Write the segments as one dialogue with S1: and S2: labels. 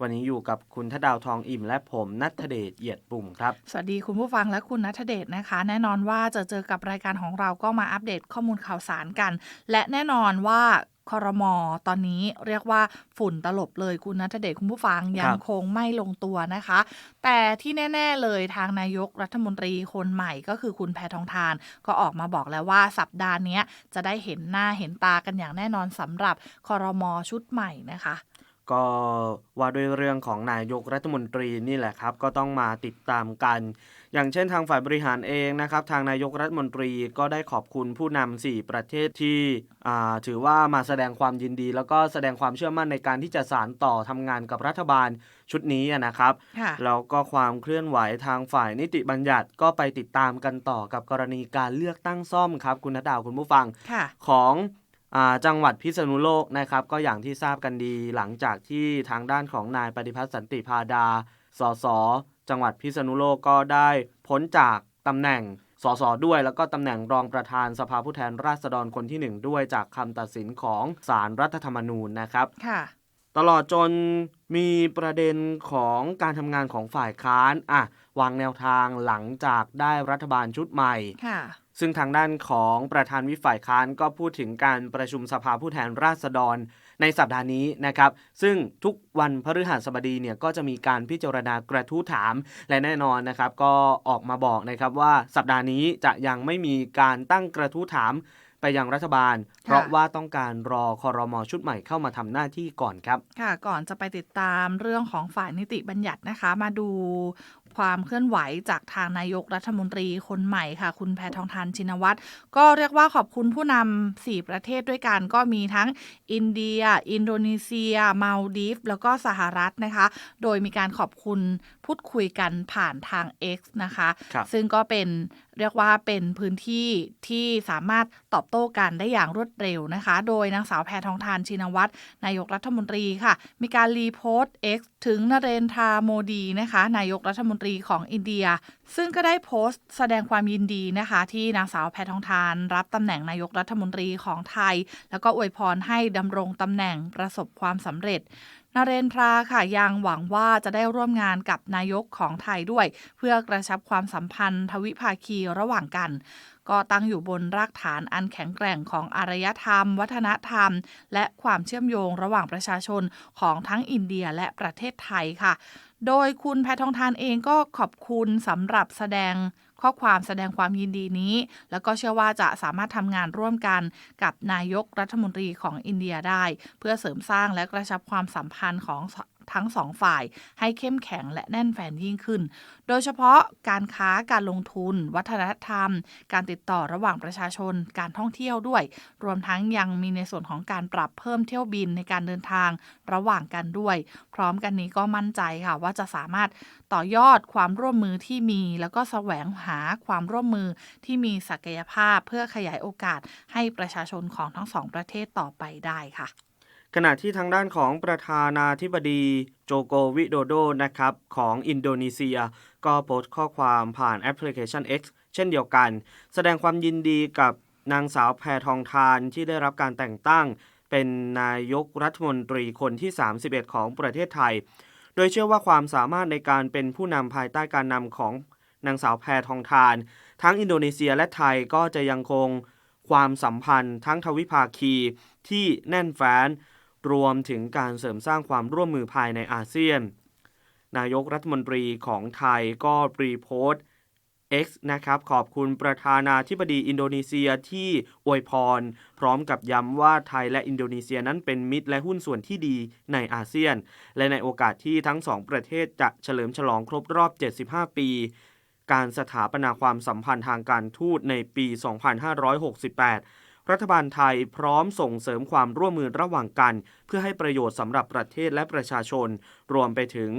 S1: วันนี้อยู่กับคุณทดาวทองอิ่ม และผมนัทเดชเอียดปุ่มครับ
S2: สวัสดีคุณผู้ฟังและคุณนัทเดชนะคะ แน่นอนว่าจะเจอกับรายการของเราก็มาอัปเดตข้อมูลข่าวสารกัน และแน่นอนว่าคอรมอตอนนี้เรียกว่าฝุ่นตลบเลยคุณนัทเดชคุณผู้ฟังยังคงไม่ลงตัวนะคะ แต่ที่แน่ ๆเลยทางนายกรัฐมนตรีคนใหม่ก็คือคุณแพทองทาน ก็ออกมาบอกแล้วว่าสัปดาห์เนี้ยจะได้เห็นหน้าเห็นตากันอย่างแน่นอนสำหรับคอรมอชุดใหม่นะคะ
S1: ก็ว่าด้วยเรื่องของนายกรัฐมนตรีนี่แหละครับ ก็ต้องมาติดตามกัน อย่างเช่นทางฝ่ายบริหารเองนะครับ ทางนายกรัฐมนตรีก็ได้ขอบคุณผู้นำ4ประเทศที่อ่าถือว่ามาแสดงความยินดี แล้วก็แสดงความเชื่อมั่นในการที่จะสานต่อทำงานกับรัฐบาลชุดนี้อะนะครับ
S2: ค่ะ
S1: แล้วก็ความเคลื่อนไหวทางฝ่ายนิติบัญญัติก็ไปติดตามกันต่อกับกรณีการเลือกตั้งซ่อมครับ คุณนดาวคุณผู้ฟัง
S2: ค่ะ
S1: ของอา จังหวัดพิษณุโลกนะครับ ก็อย่างที่ทราบกันดีหลังจากที่ทางด้านของนายปฏิพัฒน์สันติพาดา สส จังหวัดพิษณุโลกก็ได้พ้นจากตำแหน่งสสด้วยแล้วก็ตำแหน่งรองประธานสภาผู้แทนราษฎรคนที่หนึ่งด้วยจากคำตัดสินของศาลรัฐธรรมนูญนะครับ
S2: ค่ะ
S1: ตลอดจนมีประเด็นของการทำงานของฝ่ายค้านอะวางแนวทางหลังจากได้รัฐบาลชุดใหม่
S2: ค่ะ
S1: ซึ่งทางด้านของประธานวิปฝ่ายค้านก็พูดถึงการประชุมสภาผู้แทนราษฎรในสัปดาห์นี้นะครับ ซึ่งทุกวันพฤหัสบดีเนี่ยก็จะมีการพิจารณากระทู้ถาม และแน่นอนนะครับก็ออกมาบอกนะครับว่าสัปดาห์นี้จะยังไม่มีการตั้งกระทู้ถามไปยังรัฐบาล เพราะว่าต้องการรอคอรมอชุดใหม่เข้ามาทำหน้าที่ก่อนครับ
S2: ค่ะ ก่อนจะไปติดตามเรื่องของฝ่ายนิติบัญญัตินะคะ มาดู ความเคลื่อนไหวจากทางนายกรัฐมนตรีคนใหม่ค่ะ คุณแพทองทานชินวัตรก็เรียกว่าขอบคุณผู้นำสี่ประเทศด้วยกันก็มีทั้งอินเดีย อินโดนีเซียมาลดีฟแล้วก็สหรัฐนะคะ โดยมีการขอบคุณ พูดคุยกันผ่านทาง X นะคะ
S1: ครับ
S2: ซึ่งก็เป็นเรียกว่าเป็นพื้นที่ที่สามารถตอบโต้กันได้อย่างรวดเร็วนะคะ โดยนางสาวแพทองทานชินวัตรนายกรัฐมนตรีค่ะ มีการรีโพสต์ X ถึงนเรนทราโมดีนะคะ นายกรัฐมนตรีของอินเดีย ซึ่งก็ได้โพสต์แสดงความยินดีนะคะ ที่นางสาวแพทองทาน รับตำแหน่งนายกรัฐมนตรีของไทย แล้วก็อวยพรให้ดำรงตำแหน่งประสบความสำเร็จ นเรนทราค่ะยังหวังว่าจะได้ร่วมงานกับนายกของไทยด้วย เพื่อกระชับความสัมพันธ์ทวิภาคีระหว่างกัน ก็ตั้งอยู่บนรากฐานอันแข็งแกร่งของอารยธรรม วัฒนธรรม และความเชื่อมโยงระหว่างประชาชนของทั้งอินเดียและประเทศไทยค่ะ โดยคุณแพทองทานเองก็ขอบคุณสำหรับแสดง ข้อความแสดงความยินดีนี้ แล้วก็เชื่อว่าจะสามารถทำงานร่วมกันกับนายกรัฐมนตรีของอินเดียได้ เพื่อเสริมสร้างและกระชับความสัมพันธ์ของ ทั้งสองฝ่ายให้เข้มแข็งและแน่นแฟนยิ่งขึ้น โดยเฉพาะการค้าการลงทุน วัฒนธรรม การติดต่อระหว่างประชาชน การท่องเที่ยวด้วย รวมทั้งยังมีในส่วนของการปรับเพิ่มเที่ยวบินในการเดินทางระหว่างกันด้วย พร้อมกันนี้ก็มั่นใจค่ะว่าจะสามารถต่อยอดความร่วมมือที่มี แล้วก็แสวงหาความร่วมมือที่มีศักยภาพเพื่อขยายโอกาสให้ประชาชนของทั้งสองประเทศต่อไปได้ค่ะ
S1: ขณะที่ทางด้านของประธานาธิบดีโจโกวิโดโดนะครับของอินโดนีเซีย ก็โพสต์ข้อความผ่านแอปพลิเคชัน X เช่นเดียวกัน แสดงความยินดีกับนางสาวแพทองทานที่ได้รับการแต่งตั้ง เป็นนายกรัฐมนตรีคนที่ 31 ของประเทศไทย โดยเชื่อว่าความสามารถในการเป็นผู้นำภายใต้การนำของนางสาวแพทองทาน ทั้งอินโดนีเซียและไทยก็จะยังคงความสัมพันธ์ทั้งทวิภาคีที่แน่นแฟ้น รวมถึงการเสริมสร้างความร่วมมือภายในอาเซียน นายกรัฐมนตรีของไทยก็รีโพสต์ X นะครับขอบคุณประธานาธิบดีอินโดนีเซียที่อวยพร พร้อมกับย้ำว่าไทยและอินโดนีเซียนั้นเป็นมิตรและหุ้นส่วนที่ดีในอาเซียน และในโอกาสที่ทั้งสองประเทศจะเฉลิมฉลองครบรอบ 75 ปี การสถาปนาความสัมพันธ์ทางการทูตในปี 2568 รัฐบาลไทยพร้อมส่งเสริมความร่วมมือระหว่างกัน เพื่อให้ประโยชน์สำหรับประเทศและประชาชน รวมไปถึง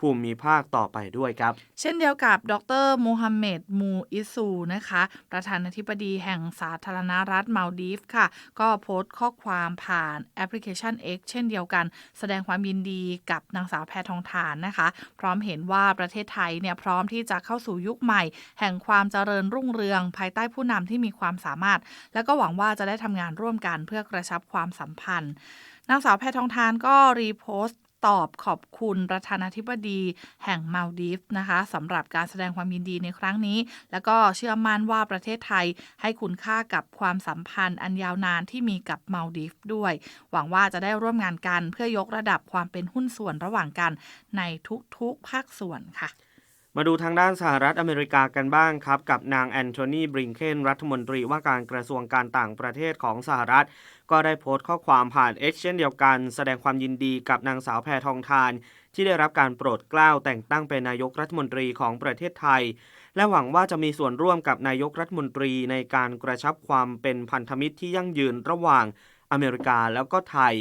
S1: ภูมิภาคต่อไปด้วยครับ
S2: เช่นเดียวกับดรมูฮัมเหม็ดมูอิซูนะคะ ประธานาธิบดีแห่งสาธารณรัฐมาลดีฟค่ะ ก็โพสต์ข้อความผ่านแอปพลิเคชัน X เช่นเดียวกัน แสดงความยินดีกับนางสาวแพทองทานนะคะ พร้อมเห็นว่าประเทศไทยเนี่ยพร้อมที่จะเข้าสู่ยุคใหม่ แห่งความเจริญรุ่งเรือง ภายใต้ผู้นำที่มีความสามารถ แล้วก็หวังว่าจะได้ทำงานร่วมกันเพื่อกระชับความสัมพันธ์นางสาวแพทองทานก็รีโพสต์ ตอบขอบคุณประธานาธิบดีแห่งมาลดีฟนะคะสำหรับการแสดงความยินดีในครั้งนี้ แล้วก็เชื่อมั่นว่าประเทศไทยให้คุณค่ากับความสัมพันธ์อันยาวนานที่มีกับมาลดีฟด้วย หวังว่าจะได้ร่วมงานกันเพื่อยกระดับความเป็นหุ้นส่วนระหว่างกันในทุกๆภาคส่วนค่ะ
S1: มาดูทางด้านสหรัฐอเมริกากันบ้างครับ กับนางแอนโทนีบริงเคนรัฐมนตรีว่าการกระทรวงการต่างประเทศของสหรัฐ ก็ได้โพสต์ข้อความผ่าน X เช่นเดียวกัน แสดงความยินดีกับนางสาวแพทองทาน ที่ได้รับการโปรดเกล้าแต่งตั้งเป็นนายกรัฐมนตรีของประเทศไทย และหวังว่าจะมีส่วนร่วมกับนายกรัฐมนตรีในการกระชับความเป็นพันธมิตรที่ยั่งยืนระหว่างอเมริกาแล้วก็ไทย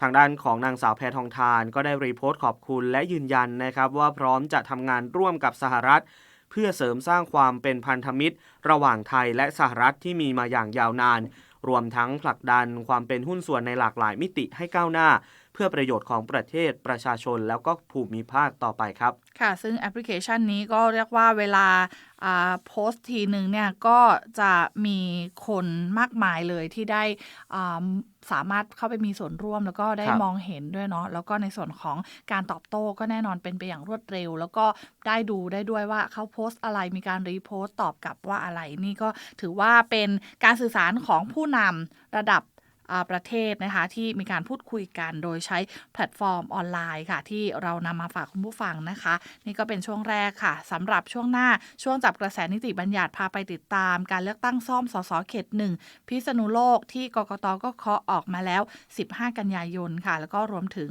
S1: ทางด้านของนางสาวแพทองทานก็ได้รีโพสต์ขอบคุณและยืนยันนะครับว่าพร้อมจะทำงานร่วมกับสหรัฐ เพื่อเสริมสร้างความเป็นพันธมิตร ระหว่างไทยและสหรัฐที่มีมาอย่างยาวนาน รวมทั้งผลักดันความเป็นหุ้นส่วนในหลากหลายมิติให้ก้าวหน้า เพื่อประโยชน์ของประเทศประชาชนแล้วก็ภูมิภาคต่อไปครับ
S2: ค่ะซึ่งแอปพลิเคชันนี้ก็เรียกว่าเวลาอ่าโพสต์ทีหนึ่งเนี่ยก็จะมีคนมากมายเลยที่ได้อ่า สามารถเข้าไปมีส่วนร่วมแล้วก็ได้
S1: ครับ
S2: มองเห็นด้วยเนาะแล้วก็ในส่วนของการตอบโต้ก็แน่นอนเป็นไปอย่างรวดเร็ว แล้วก็ได้ดูได้ด้วยว่าเขาโพสต์อะไรมีการรีโพสต์ตอบกลับว่าอะไรนี่ก็ถือว่าเป็นการสื่อสารของผู้นำระดับอ่า ประเทศนะคะที่มีการพูดคุยกันโดยใช้แพลตฟอร์มออนไลน์ค่ะ ที่เรานำมาฝากคุณผู้ฟังนะคะ นี่ก็เป็นช่วงแรกค่ะสำหรับช่วงหน้าช่วงจับกระแสนิติบัญญัติพาไปติดตาม การเลือกตั้งซ่อมสสเขตหนึ่งพิษณุโลกที่กกตก็เคาะออกมาแล้ว 15 กันยายนค่ะ แล้วก็รวมถึง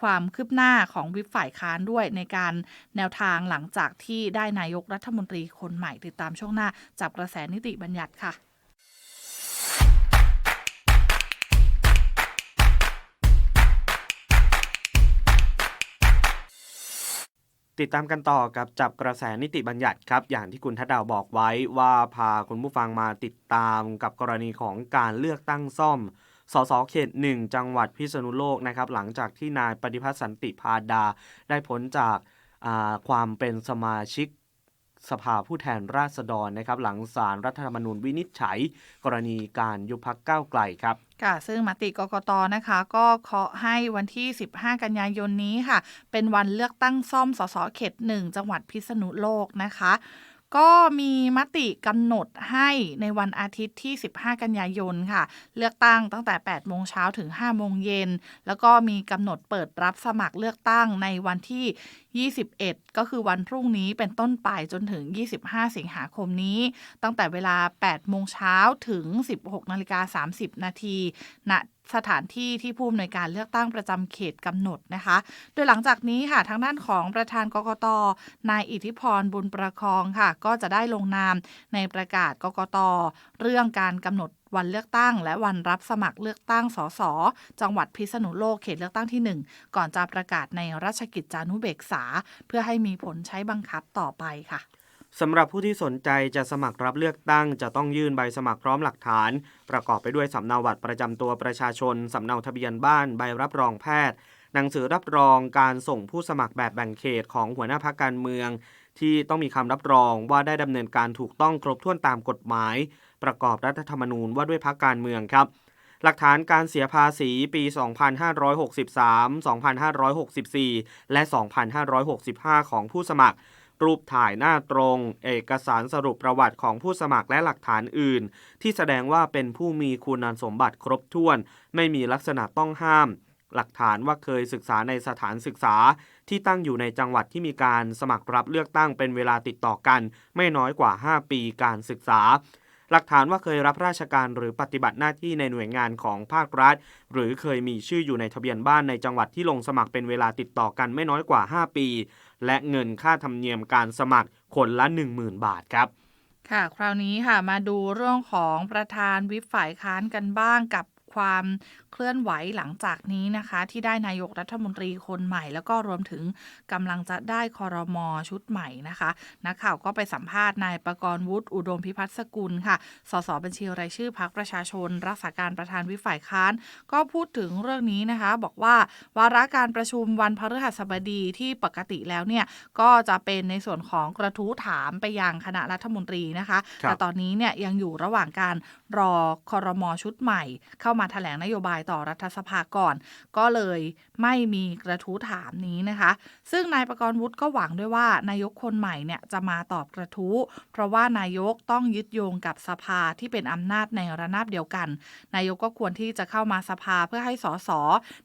S2: ความคืบหน้าของวิปฝ่ายค้านด้วยในการแนวทางหลังจากที่ได้นายกรัฐมนตรีคนใหม่ติดตามช่วงหน้าจับกระแสนิติบัญญัติค่ะ
S1: ติดตามกันต่อกับจับกระแสนิติบัญญัติครับ อย่างที่คุณทัดดาวบอกไว้ว่าพาคุณผู้ฟังมาติดตามกับกรณีของการเลือกตั้งซ่อมสสเขตหนึ่งจังหวัดพิษณุโลกนะครับ หลังจากที่นายปฏิพัฒน์สันติพาดา ได้พ้นจากความเป็นสมาชิก สภาผู้แทนราษฎรนะครับหลังสารรัฐธรรมนูญวินิจฉัย กรณีการยุบพักก้าวไกลครับ
S2: ค่ะซึ่งมติกกตนะคะ ก็เคาะให้วันที่ 15 กันยายนนี้ค่ะ เป็นวันเลือกตั้งซ่อมสสเขตหนึ่งจังหวัดพิษณุโลกนะคะก็มีมติกำหนดให้ในวันอาทิตย์ที่ 15 กันยายนค่ะ เลือกตั้งตั้งแต่ 8 โมงเช้าถึง 5 โมงเย็น แล้วก็มีกำหนดเปิดรับสมัครเลือกตั้งในวันที่21 ก็คือวันพรุ่งนี้เป็นต้นไปจนถึง 25 สิงหาคมนี้ ตั้งแต่เวลา 8 โมงเช้าถึง 16 นาฬิกา 30 นาทีณสถานที่ที่ผู้อำนวยการเลือกตั้งประจำเขตกำหนดนะคะ โดยหลังจากนี้ค่ะทางด้านของประธานกกต นายอิทธิพรบุญประคองค่ะ ก็จะได้ลงนามในประกาศกกต เรื่องการกำหนด วันเลือกตั้ง และวันรับสมัครเลือกตั้งสสจังหวัดพิษณุโลกเขตเลือกตั้งที่ 1 ก่อนจะประกาศในราชกิจจานุเบกษา เพื่อให้มีผลใช้บังคับต่อไปค่ะ
S1: สำหรับผู้ที่สนใจจะสมัครรับเลือกตั้ง จะต้องยื่นใบสมัครพร้อมหลักฐาน ประกอบไปด้วยสำเนาบัตรประจำตัวประชาชน สำเนาทะเบียนบ้าน ใบรับรองแพทย์ หนังสือรับรองการส่งผู้สมัครแบบแบ่งเขตของหัวหน้าพักการเมือง ที่ต้องมีคำรับรองว่าได้ดำเนินการถูกต้องครบถ้วนตามกฎหมาย ประกอบรัฐธรรมนูญว่าด้วยพักการเมืองครับ หลักฐานการเสียภาษีปี 2563 2564 และ 2565 ของผู้สมัคร รูปถ่ายหน้าตรง เอกสารสรุปประวัติของผู้สมัครและหลักฐานอื่น ที่แสดงว่าเป็นผู้มีคุณสมบัติครบถ้วน ไม่มีลักษณะต้องห้ามหลักฐานว่าเคยศึกษาในสถานศึกษาที่ตั้งอยู่ในจังหวัดที่มีการสมัครรับเลือกตั้งเป็นเวลาติดต่อกัน ไม่น้อยกว่า 5 ปีการศึกษา หลักฐานว่าเคยรับราชการหรือปฏิบัติหน้าที่ในหน่วยงานของภาครัฐ หรือเคยมีชื่ออยู่ในทะเบียนบ้านในจังหวัดที่ลงสมัครเป็นเวลาติดต่อกันไม่น้อยกว่า 5 ปี และเงินค่าธรรมเนียมการสมัครคนละ 10,000 บาทครับ
S2: ค่ะ คราวนี้ค่ะ มาดูเรื่องของประธานวิปฝ่ายค้านกันบ้างกับ ความเคลื่อนไหวหลังจากนี้นะคะ ที่ได้นายกรัฐมนตรีคนใหม่ แล้วก็รวมถึงกำลังจะได้คอรมอชุดใหม่นะคะนักข่าวก็ไปสัมภาษณ์นายประกรณ์วุฒิอุดมพิพัฒน์สกุลค่ะสสบัญชีรายชื่อพักประชาชน รักษาการประธานวิฝ่ายค้าน ก็พูดถึงเรื่องนี้นะคะ บอกว่าวาระการประชุมวันพฤหัสบดีที่ปกติแล้วเนี่ยก็จะเป็นในส่วนของกระทู้ถามไปยังคณะรัฐมนตรีนะคะ
S1: ค
S2: แต่ตอนนี้เนี่ยยังอยู่ระหว่างการรอคอรมอชุดใหม่เข้ามามาแถลงนโยบายต่อรัฐสภาก่อน ก็เลยไม่มีกระทู้ถามนี้นะคะ ซึ่งนายประกรณ์วุฒิก็หวังด้วยว่านายกคนใหม่เนี่ยจะมาตอบกระทู้ เพราะว่านายกต้องยึดโยงกับสภาที่เป็นอำนาจในระนาบเดียวกัน นายกก็ควรที่จะเข้ามาสภาเพื่อให้สส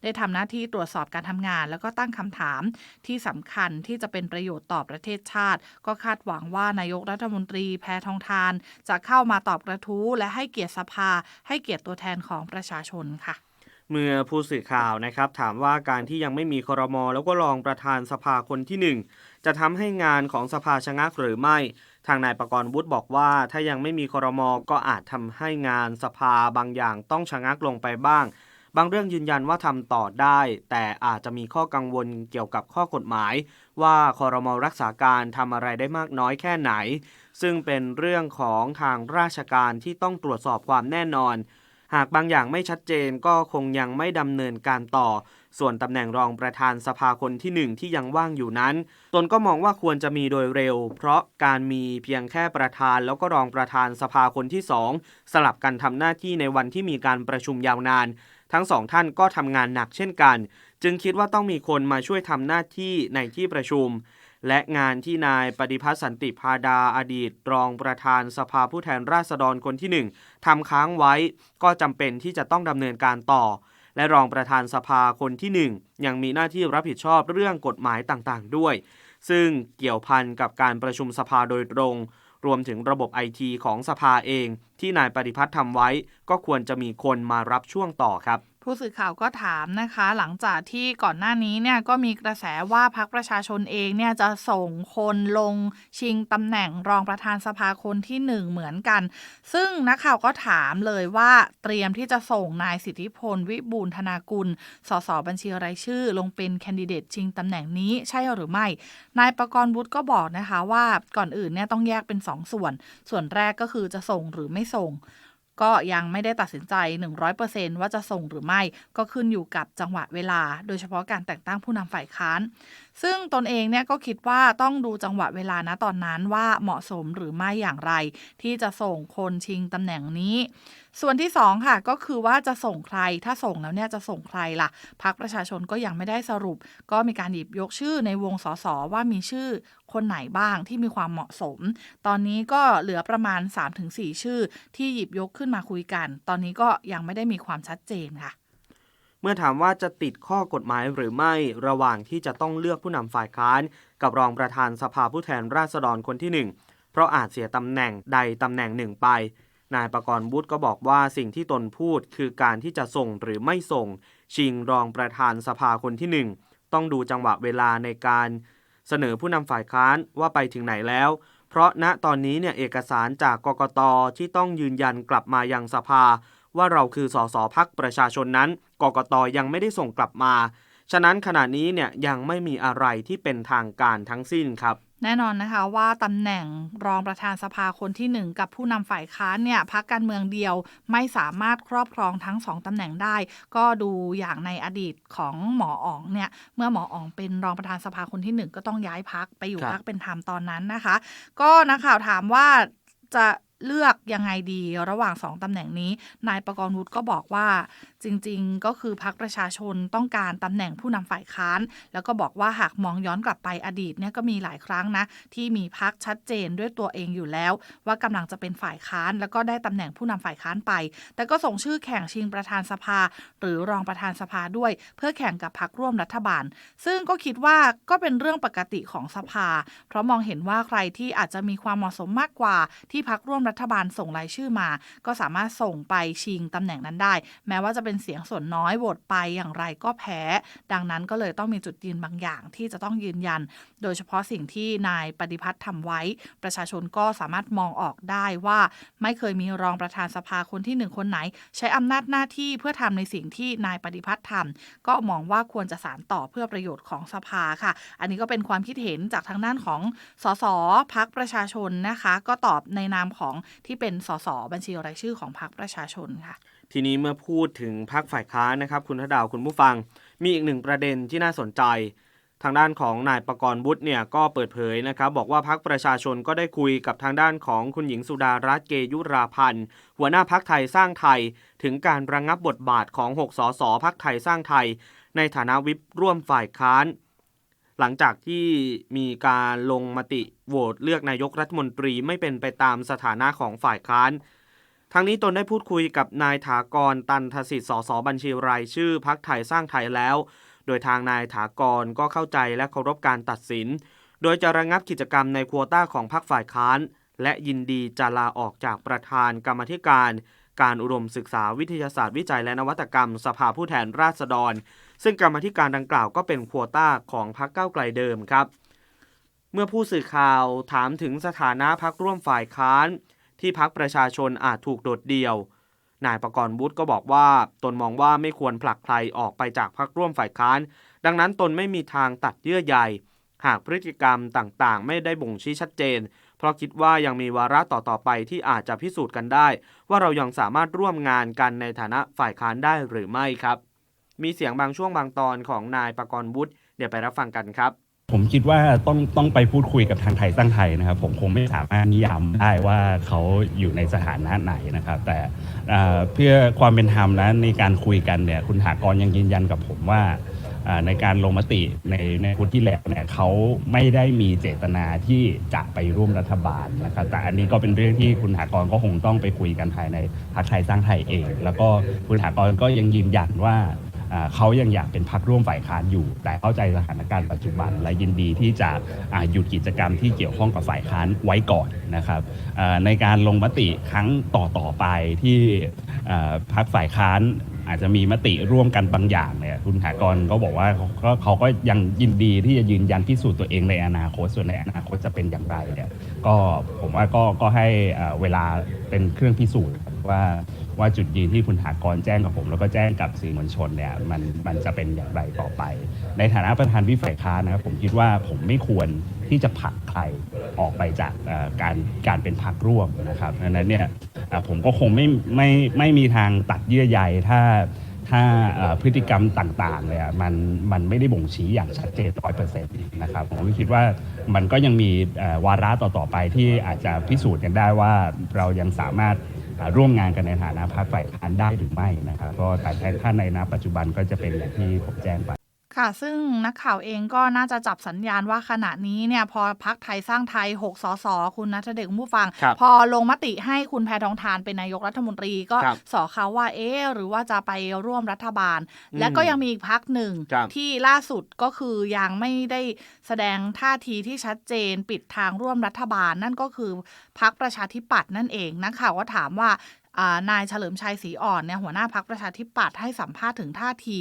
S2: ได้ทำหน้าที่ตรวจสอบการทำงาน แล้วก็ตั้งคำถามที่สำคัญที่จะเป็นประโยชน์ต่อประเทศชาติ ก็คาดหวังว่านายกรัฐมนตรีแพทองทาน จะเข้ามาตอบกระทู้และให้เกียรติสภา ให้เกียรติตัวแทนของประชาชนค่ะ
S1: เมื่อผู้สื่อข่าวนะครับถามว่าการที่ยังไม่มีครมแล้วก็รองประธานสภาคนที่หนึ่งจะทำให้งานของสภาชะงักหรือไม่ ทางนายประกรณ์วุฒิบอกว่า ถ้ายังไม่มีครมก็อาจทำให้งานสภาบางอย่างต้องชะงักลงไปบ้าง บางเรื่องยืนยันว่าทำต่อได้ แต่อาจจะมีข้อกังวลเกี่ยวกับข้อกฎหมาย ว่าครมรักษาการทำอะไรได้มากน้อยแค่ไหน ซึ่งเป็นเรื่องของทางราชการที่ต้องตรวจสอบความแน่นอน หากบางอย่างไม่ชัดเจนก็คงยังไม่ดำเนินการต่อ ส่วนตำแหน่งรองประธานสภาคนที่หนึ่งที่ยังว่างอยู่นั้น ตนก็มองว่าควรจะมีโดยเร็ว เพราะการมีเพียงแค่ประธานแล้วก็รองประธานสภาคนที่สองสลับกันทำหน้าที่ในวันที่มีการประชุมยาวนาน ทั้งสองท่านก็ทำงานหนักเช่นกัน จึงคิดว่าต้องมีคนมาช่วยทำหน้าที่ในที่ประชุม และงานที่นายปฏิพัฒน์สันติพาดาอดีต รองประธานสภาผู้แทนราษฎรคนที่หนึ่งทำค้างไว้ก็จำเป็นที่จะต้องดำเนินการต่อ และรองประธานสภาคนที่หนึ่งยังมีหน้าที่รับผิดชอบเรื่องกฎหมายต่างๆ ด้วย ซึ่งเกี่ยวพันกับการประชุมสภาโดยตรง รวมถึงระบบไอทีของสภาเอง ที่นายปฏิพัฒน์ทำไว้ ก็ควรจะมีคนมารับช่วงต่อครับ
S2: ผู้สื่อข่าวก็ถามนะคะ หลังจากที่ก่อนหน้านี้เนี่ยก็มีกระแสว่าพักประชาชนเองเนี่ยจะส่งคนลงชิงตำแหน่งรองประธานสภาคนที่หนึ่งเหมือนกัน ซึ่งนักข่าวก็ถามเลยว่าเตรียมที่จะส่งนายสิทธิพล วิบูลธนากุล สสบัญชีรายชื่อ ลงเป็นแคนดิเดตชิงตำแหน่งนี้ใช่หรือไม่ นายประกรณ์วุฒิก็บอกนะคะว่าก่อนอื่นเนี่ยต้องแยกเป็นสองส่วน ส่วนแรกก็คือจะส่งหรือไม่ส่ง ก็ยังไม่ได้ตัดสินใจ 100%ว่าจะส่งหรือไม่ ก็ขึ้นอยู่กับจังหวะเวลา โดยเฉพาะการแต่งตั้งผู้นำฝ่ายค้าน ซึ่งตนเองเนี่ยก็คิดว่าต้องดูจังหวะเวลานะตอนนั้นว่าเหมาะสมหรือไม่อย่างไร ที่จะส่งคนชิงตำแหน่งนี้ ส่วนที่สองค่ะ ก็คือว่าจะส่งใครถ้าส่งแล้วเนี่ยจะส่งใครล่ะพักประชาชนก็ยังไม่ได้สรุป ก็มีการหยิบยกชื่อในวงสสว่ามีชื่อคนไหนบ้างที่มีความเหมาะสม ตอนนี้ก็เหลือประมาณ 3-4 ชื่อ ที่หยิบยกขึ้นมาคุยกัน ตอนนี้ก็ยังไม่ได้มีความชัดเจนค่ะ
S1: เมื่อถามว่าจะติดข้อกฎหมายหรือไม่ระหว่างที่จะต้องเลือกผู้นำฝ่ายค้าน กับรองประธานสภาผู้แทนราษฎรคนที่หนึ่งเพราะอาจเสียตำแหน่งใดตำแหน่งหนึ่งไป นายประกรณ์บุตรก็บอกว่าสิ่งที่ตนพูดคือการที่จะส่งหรือไม่ส่ง ชิงรองประธานสภาคนที่หนึ่งต้องดูจังหวะเวลาในการเสนอผู้นำฝ่ายค้านว่าไปถึงไหนแล้ว เพราะณตอนนี้เนี่ยเอกสารจากกกตที่ต้องยืนยันกลับมายังสภา ว่าเราคือสสพักประชาชนนั้น กกตยังไม่ได้ส่งกลับมา ฉะนั้นขณะนี้เนี่ยยังไม่มีอะไรที่เป็นทางการทั้งสิ้นครับ
S2: แน่นอนนะคะว่าตำแหน่งรองประธานสภาคนที่หนึ่งกับผู้นำฝ่ายค้านเนี่ยพักการเมืองเดียวไม่สามารถครอบครองทั้งสองตำแหน่งได้ ก็ดูอย่างในอดีตของหมออ๋องเนี่ยเมื่อหมออ๋องเป็นรองประธานสภาคนที่หนึ่งก็ต้องย้ายพักไปอยู่
S1: ครับ
S2: พักเป็นธรรมตอนนั้นนะคะ ก็นักข่าวถามว่าจะ เลือกยังไงดีระหว่างสองตำแหน่งนี้ นายประกรณ์วุฒิก็บอกว่า จริงๆ ก็คือพักประชาชนต้องการตำแหน่งผู้นำฝ่ายค้าน แล้วก็บอกว่าหากมองย้อนกลับไปอดีตเนี่ยก็มีหลายครั้งนะ ที่มีพักชัดเจนด้วยตัวเองอยู่แล้ว ว่ากำลังจะเป็นฝ่ายค้าน แล้วก็ได้ตำแหน่งผู้นำฝ่ายค้านไป แต่ก็ส่งชื่อแข่งชิงประธานสภา หรือรองประธานสภาด้วย เพื่อแข่งกับพักร่วมรัฐบาล ซึ่งก็คิดว่าก็เป็นเรื่องปกติของสภา เพราะมองเห็นว่าใครที่อาจจะมีความเหมาะสมมากกว่าที่พักร่วมรัฐบาลส่งรายชื่อมา ก็สามารถส่งไปชิงตำแหน่งนั้นได้ แม้ว่าจะเป็นเสียงส่วนน้อยโหวตไปอย่างไรก็แพ้ ดังนั้นก็เลยต้องมีจุดยืนบางอย่างที่จะต้องยืนยัน โดยเฉพาะสิ่งที่นายปฏิพัฒน์ทำไว้ ประชาชนก็สามารถมองออกได้ว่า ไม่เคยมีรองประธานสภาคนที่หนึ่งคนไหน ใช้อำนาจหน้าที่เพื่อทำในสิ่งที่นายปฏิพัฒน์ทำก็มองว่าควรจะสารต่อเพื่อประโยชน์ของสภาค่ะ อันนี้ก็เป็นความคิดเห็นจากทางด้านของสสพักประชาชนนะคะ ก็ตอบในนามของที่เป็นสสบัญชีรายชื่อของพักประชาชนค่ะ
S1: ทีนี้เมื่อพูดถึงพักฝ่ายค้านนะครับ คุณทดาวคุณผู้ฟัง มีอีกหนึ่งประเด็นที่น่าสนใจ ทางด้านของนายประกรณ์บุตรเนี่ยก็เปิดเผยนะครับ บอกว่าพักประชาชนก็ได้คุยกับทางด้านของคุณหญิงสุดารัตน์เกยุราพันธ์หัวหน้าพักไทยสร้างไทย ถึงการระงงับบทบาทของ 6 สสพักไทยสร้างไทย ในฐานะวิปร่วมฝ่ายค้าน หลังจากที่มีการลงมติโหวตเลือกนายกรัฐมนตรีไม่เป็นไปตามสถานะของฝ่ายค้านทั้งนี้ตนได้พูดคุยกับนายถากรตันทสิทธิ์สสบัญชีรายชื่อพักไทยสร้างไทยแล้ว โดยทางนายถากรก็เข้าใจและเคารพการตัดสิน โดยจะระงับกิจกรรมในควต้าของพรรคฝ่ายค้าน และยินดีจะลาออกจากประธานกรรมธิการ การอุดมศึกษาวิทยาศาสตร์วิจัยและนวัตกรรม สภาผู้แทนราษฎร ซึ่งกรรมธิการดังกล่าวก็เป็นควต้าของพรรคก้าวไกลเดิมครับ เมื่อผู้สื่อข่าวถามถึงสถานะพักร่วมฝ่ายค้าน ที่พักประชาชนอาจถูกโดดเดี่ยว นายประกรณ์วุฒิก็บอกว่าตนมองว่าไม่ควรผลักใครออกไปจากพักร่วมฝ่ายค้าน ดังนั้นตนไม่มีทางตัดเยื่อใยหากพฤติกรรมต่างๆ ไม่ได้บ่งชี้ชัดเจน เพราะคิดว่ายังมีวาระต่อๆไปที่อาจจะพิสูจน์กันได้ ว่าเรายังสามารถร่วมงานกันในฐานะฝ่ายค้านได้หรือไม่ครับ มีเสียงบางช่วงบางตอนของนายประกรณ์วุฒิเดี๋ยวไปรับฟังกันครับ
S3: ผมคิดว่าต้องต้องไปพูดคุยกับทางไทยสร้างไทยนะครับ ผมคงไม่สามารถนิยามได้ว่าเขาอยู่ในสถานะไหนนะครับ แต่เพื่อความเป็นธรรมนะในการคุยกันเนี่ยคุณถากรยังยืนยันกับผมว่า ในการลงมติในในพุทที่แลกเนี่ยเขาไม่ได้มีเจตนาที่จะไปร่วมรัฐบาลนะครับแต่อันนี้ก็เป็นเรื่องที่คุณถากรก็คงต้องไปคุยกันภายในพรรคไทยสร้างไทยเอง แล้วก็คุณถากรก็ยังยืนยันว่าเขายังอยากเป็นพักร่วมฝ่ายค้านอยู่ แต่เข้าใจสถานการณ์ปัจจุบัน และยินดีที่จะหยุดกิจกรรมที่เกี่ยวข้องกับฝ่ายค้านไว้ก่อนนะครับในการลงมติครั้งต่อต่อๆไปที่พักฝ่ายค้าน อาจจะมีมติร่วมกันบางอย่างเนี่ยคุณหากรก็บอกว่าเขาก็เขาก็ยังยินดีที่จะยืนยันพิสูจน์ตัวเองในอนาคตส่วนในอนาคตจะเป็นอย่างไรเนี่ยก็ผมว่าก็ก็ให้เวลาเป็นเครื่องพิสูจน์ ว่าว่าจุดยืนที่คุณถากรแจ้งกับผม แล้วก็แจ้งกับสื่อมวลชนเนี่ยมันมันจะเป็นอย่างไรต่อไป ในฐานะประธานวิฝ่ายค้านนะครับผมคิดว่าผมไม่ควรที่จะผลักใครออกไปจากการการเป็นพรรคร่วมนะครับดังนั้นเนี่ยผมก็คงไม่ไม่ไม่มีทางตัดเยื่อใยถ้าถ้าพฤติกรรมต่างๆเนี่ยมันมันไม่ได้บ่งชี้อย่างชัดเจนร้อยเปอร์เซ็นต์นะครับผมคิดว่ามันก็ยังมีวาระต่อๆไปที่อาจจะพิสูจน์กันได้ว่าเรายังสามารถ ร่วมงานกันในฐานะพรรคฝ่ายค้านได้หรือไม่นะครับ ก็แต่ท่านในนปัจจุบันก็จะเป็นอย่างที่ผมแจ้งไป
S2: ค่ะ ซึ่งนักข่าวเองก็น่าจะจับสัญญาณว่าขณะนี้เนี่ยพอพักไทยสร้างไทย 6 สส คุณนัทเดชคุณผู้ฟัง
S1: ครับ
S2: พอลงมติให้คุณแพทองทานเป็นนายกรัฐมนตรีก็
S1: ครับ
S2: สอเขาว่าเอ๊ะหรือว่าจะไปร่วมรัฐบาล และก็ยังมีอีกพักหนึ่ง
S1: ครับ
S2: ที่ล่าสุดก็คือยังไม่ได้แสดงท่าทีที่ชัดเจนปิดทางร่วมรัฐบาล นั่นก็คือพักประชาธิปัตย์นั่นเองนักข่าวก็ถามว่าอ่า นายเฉลิมชัยศรีอ่อนเนี่ยหัวหน้าพักประชาธิปัตย์ให้สัมภาษณ์ถึงท่าที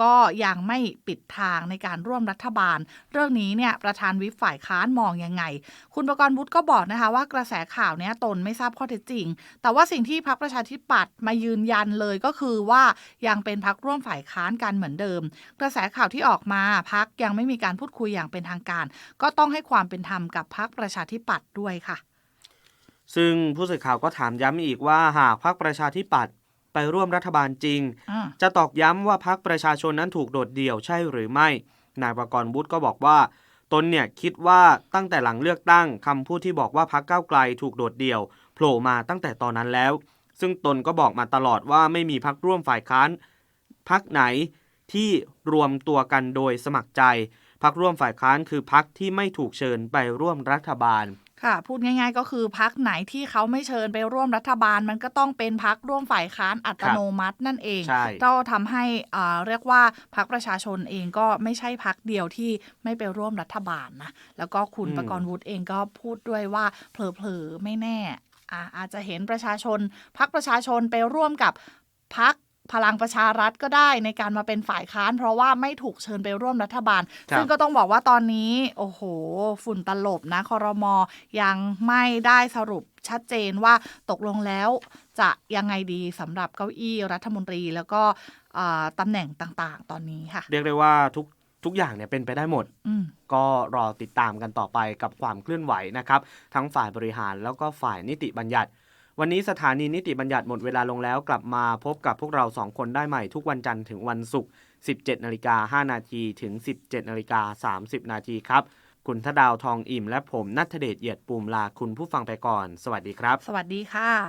S2: ก็ยังไม่ปิดทางในการร่วมรัฐบาล เรื่องนี้เนี่ยประธานวิปฝ่ายค้านมองยังไง คุณประกรณ์วุฒิก็บอกนะคะว่ากระแสข่าวเนี้ยตนไม่ทราบข้อเท็จจริง แต่ว่าสิ่งที่พักประชาธิปัตย์มายืนยันเลยก็คือว่ายังเป็นพักร่วมฝ่ายค้านกันเหมือนเดิม กระแสข่าวที่ออกมาพักยังไม่มีการพูดคุยอย่างเป็นทางการ ก็ต้องให้ความเป็นธรรมกับพักประชาธิปัตย์ด้วยค่ะ
S1: ซึ่งผู้สื่อข่าวก็ถามย้ำอีกว่าหากพรรคประชาธิปัตย์ไปร่วมรัฐบาลจริง
S2: อ่า
S1: จะตอกย้ำว่าพรรคประชาชนนั้นถูกโดดเดี่ยวใช่หรือไม่ นายประกรณ์บุตรก็บอกว่า ตนเนี่ยคิดว่าตั้งแต่หลังเลือกตั้งคำพูดที่บอกว่าพรรคก้าวไกลถูกโดดเดี่ยวโผล่มาตั้งแต่ตอนนั้นแล้ว ซึ่งตนก็บอกมาตลอดว่าไม่มีพรรคร่วมฝ่ายค้านพรรคไหนที่รวมตัวกันโดยสมัครใจพรรคร่วมฝ่ายค้านคือพรรคที่ไม่ถูกเชิญไปร่วมรัฐบาล
S2: ค่ะ พูดง่าย ๆ ก็คือพักไหนที่เขาไม่เชิญไปร่วมรัฐบาล มันก็ต้องเป็นพักร่วมฝ่ายค้านอัตโนมัตินั่นเอง
S1: ใช่
S2: ก็ทำให้อ่าเรียกว่าพักประชาชนเองก็ไม่ใช่พักเดียวที่ไม่ไปร่วมรัฐบาลนะแล้วก็คุณ
S1: อืม
S2: ประกรณ์วุฒิเองก็พูดด้วยว่าเผลอๆไม่แน่อะอาจจะเห็นประชาชนพักประชาชนไปร่วมกับพัก พลังประชารัฐก็ได้ในการมาเป็นฝ่ายค้าน เพราะว่าไม่ถูกเชิญไปร่วมรัฐบาล
S1: ครับ
S2: ซึ่งก็ต้องบอกว่าตอนนี้ โอ้โห ฝุ่นตลบนะคอรมอยังไม่ได้สรุปชัดเจนว่าตกลงแล้วจะยังไงดีสำหรับเก้าอี้รัฐมนตรีแล้วก็อ่าตำแหน่งต่างๆ ตอนนี้ค่ะ
S1: เรียกได้ว่าทุกทุกอย่างเนี่ยเป็นไปได้หมด
S2: อืม
S1: ก็รอติดตามกันต่อไปกับความเคลื่อนไหวนะครับ ทั้งฝ่ายบริหารแล้วก็ฝ่ายนิติบัญญัติ วันนี้สถานีนิติบัญญัติหมดเวลาลงแล้วกลับมาพบกับพวกเราสองคนได้ใหม่ทุกวันจันทร์ถึงวันศุกร์ 17 นาฬิกา 5 นาทีถึง 17 นาฬิกา 30 นาทีครับ คุณทดาวทองอิ่มและผมนัทเดชเอียดปูมลาคุณผู้ฟังไปก่อน สวัสดีครับ
S2: สวัสดีค่ะ